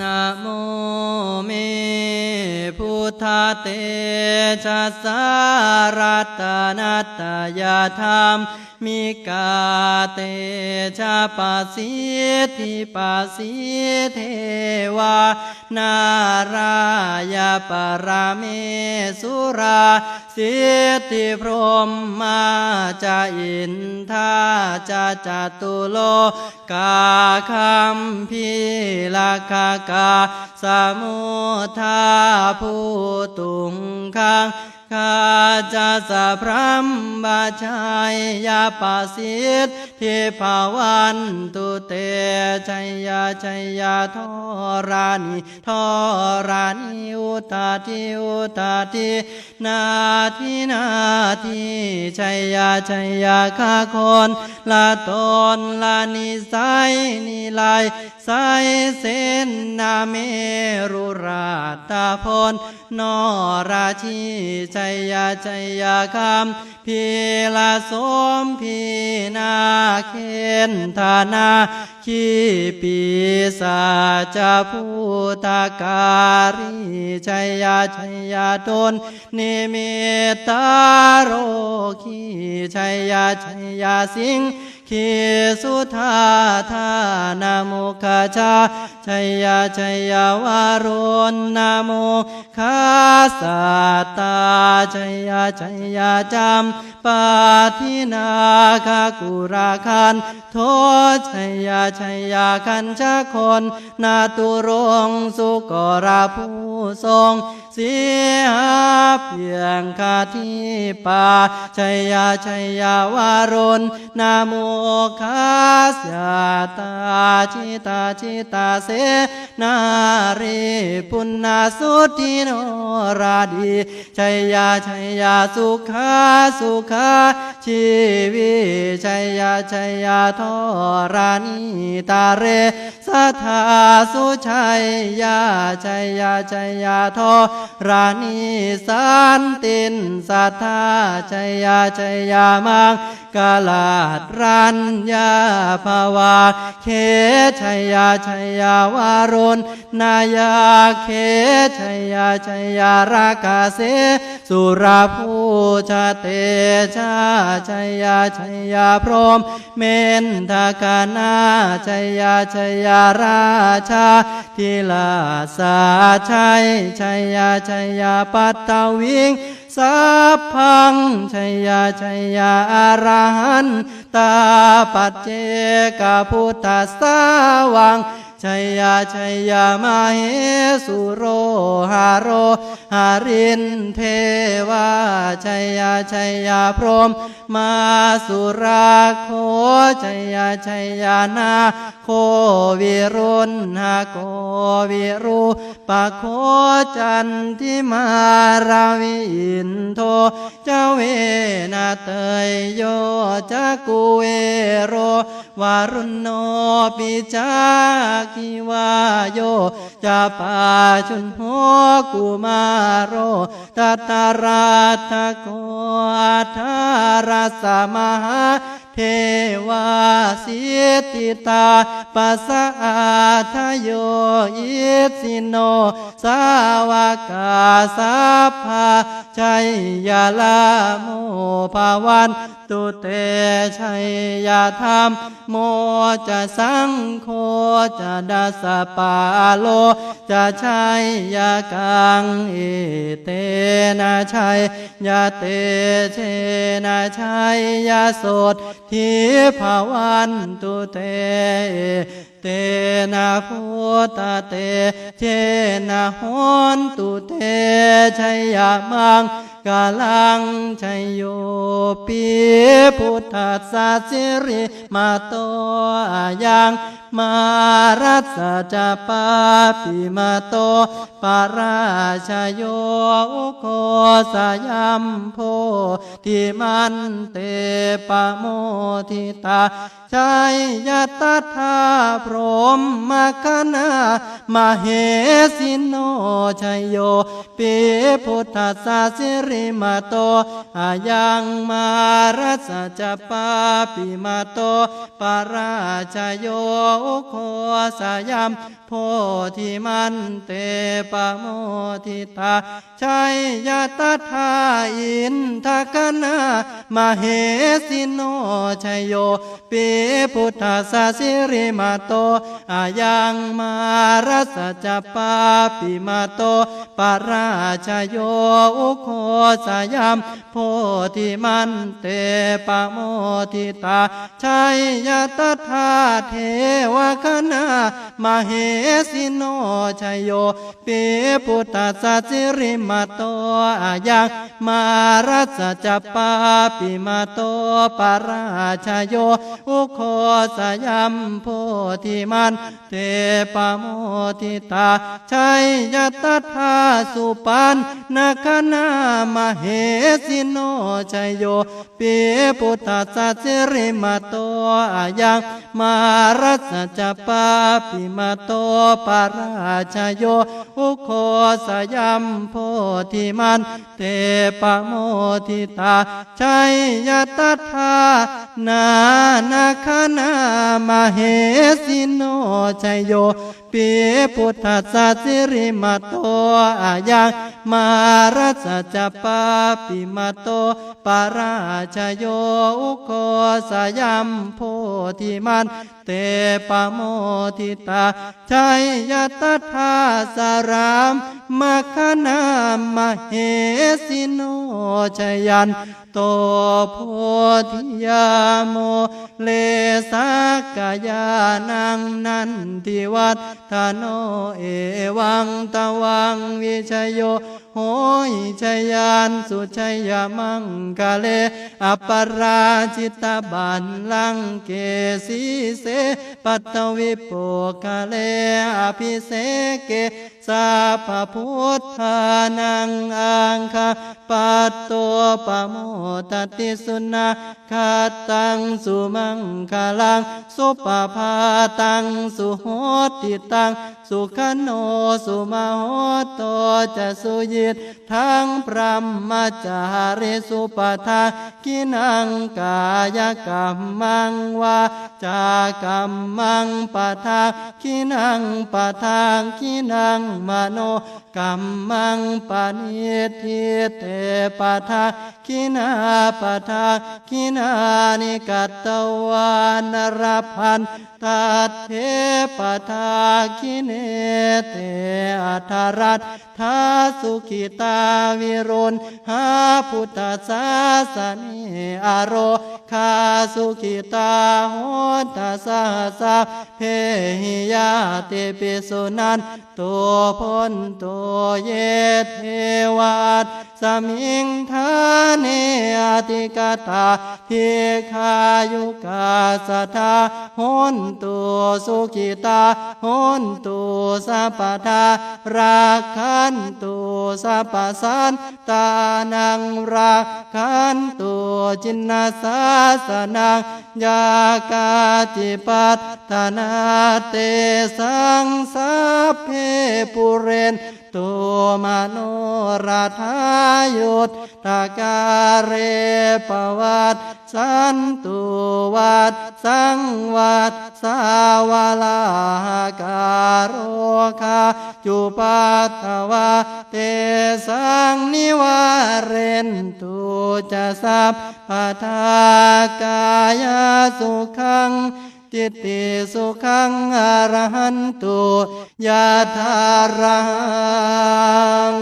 นะโมเมพุทธเตชะสารัตนัตยาธรรมมิกาเตชะปัสสิทิปัสสิเทวา นารายาปราเมสุรา สิทธิพรหมมาจะอินทาจะจตุโลกาคัมพีลาคากาสมุทาผู้ตุงคัง ข้าจะสะพรัมบาชัยยาปาสิทธิภาวันตุเตชัยยาชัยยาทอรานิทอรานิอุตาทิอุตาทินาทินาทิชัยยาชัยยาข้าคนละตนละนิสัยนิลายสายเสนนาเมรุราตาพลนอราชีชัยยาชัยยาคำพีลาสมพีนาเคนธานาขีปีสาจาภูตาการิชัยยาชัยยาตนนิมิตาโรคีชัยยาชัยยาสิงขีสุธาธานาโมคาชาชัยยาชัยยาวารุณนาโมคาสัตตาชัยยาชัยยาจามปาทินาคากุราคันโทชัยยาชัยยาคันชะคนนาตุรงสุกราผู้ทรงเสียเพียงคาที่ปาชัยยาชัยยาวารุณนาโมคาสาตาชิตาชิตาเสนารีปุณณสุทิโนราดีชัยยาชัยยาสุขาสุขาชีวิชัยยาชัยยาทอรานิตาเรสัทธาสุชัยยาชัยยาชัยยาทอรานิสันตินสัทธาชัยยาชัยยามังกาลาดรัญญาภาวาเขชัยยาชัยยาวารุณนายาเขชัยยาชัยยาราคาเส สุราภูชาเตชาชัยยาชัยยาพรมเมนทากานาชัยยาชัยยาราชาทิลาสาชัยชัยยาชัยยาปัตตวิงสัพพังชัยยาชัยยาอารหันตาปัจเจกพุทธสาวัง ชัยยาชัยยามาเหสุโรหาโรหารินเทวาชัยยาชัยยาพรมมาสุราโคชัยยาชัยยานาโควิรุณหาโควิรุปะโคจันทิมาราวิอินโทเจ้าเวนาเตยโยจักกุเวโรวารุณโนปิจาคิวาโยจะปาชุนโหกุมาโรตัตตาราทโกอัทาราสมหาเทวาสิติตาปัสสะอาทโยอิสิโน สาวกาสัพพาชัยยาลาโมภาวันตุเตชัยยาธรรมโมจะสังโฆ จะดัสปาโล จะชัยยากังเอเตนะชัยยาเตเชนะชัยยาสดทิภาวันตุเตเตนะพุทธเตเชนะหนตุเตชัยยามังกาลังชัยโยปีพุทธสาสิริมาโตอายัง มารัสจาปาปิมาโตปาราชโยโคสยามโพทิมันเตปโมทิตาชัยยตัทธาพรหมคณามาเหสิโนชัยโยปีพุทธสาสิริมาโตอายังมารัสจปาปิมาโตปาราชโยโคสยามโพธิมันเตปโมทิตาชัยยะตถาอินทกนามาเหสิโนชัยโยปีพุทธสสิริมาโตอายังมารัสจะปาปิมาโตปาราชโยอุโคสยามโพธิมันเตปโมทิตาชัยยะตถาเทววคณามาเหสิโนชัยโยปีพุทธสัจิริมาโตอายังมารัสจปาปิมาโตปาราชโยอุโคสยามโพธิมันเตปโมทิตาชัยยะตถาสุปันนาคนามาเหสิโนชัยโยปีพุทธสัจจิริมาโตอายังมารัสจปาปิมาโตปาราชโยอุโคสยามโพธิมันเตปโมทิตาชัยยะตถานานาคนามาเหสิโนชัยโย ปีพุทธสัสิริมาโตอายังมารัสจะปาปิมาโตปาราชโยอุโคสยามโพธิมันเตปโมทิตาชัยยะตถาสารามมาคณามเหสิโนชยันโตโพธิยาโม เลสากายานังนันทิวัฒทโนเอวังตวังวิชโย โหยชยานสุชยมังกะเล อปราชิตบันลังเกสีเส ปัตวิปโปกะเลอภิเสเกสาพพุทธานังอังคาปัตโตปโมตติสุนาคาตังสุมังคลัง สุปภาตังสุโหติตังสุขโนสุมาโหโตจะสุยิตทั้งพรหมจาริสุปทากินังกายกรรมังวาจากรรมังปทากินังปทากินังมโน กัมมังปานิทิเตปะทาคินาปะทาคินานิกัตตวานรพันตัดเทปะทาคิเนเตอัทรัตทาสุขิตาวิรุณหาพุทธศาสนิอโรคาสุขิตาโหตสาสาเพหิยาเตปิสุนันตัวพ้นตัวเยเทวัตสมิงทาเนอติกตาเทคายุกาสทาหนตัวสุขิตาหนตัวสัพทาราคันตัวสัพสันตานังราคันตัวจินนาสาสนังยากาจิปัตตนาเตสังสัพเพปุเรนตัวมโนราธายุตตาการเรปวัตสันตุวัดสังวัดสาวลาการโรคาจุปัตตวาเตสังนิวาเรนตุจะสัพพทากายสุขัง จิตติสุขังอรหันตุยาธารัง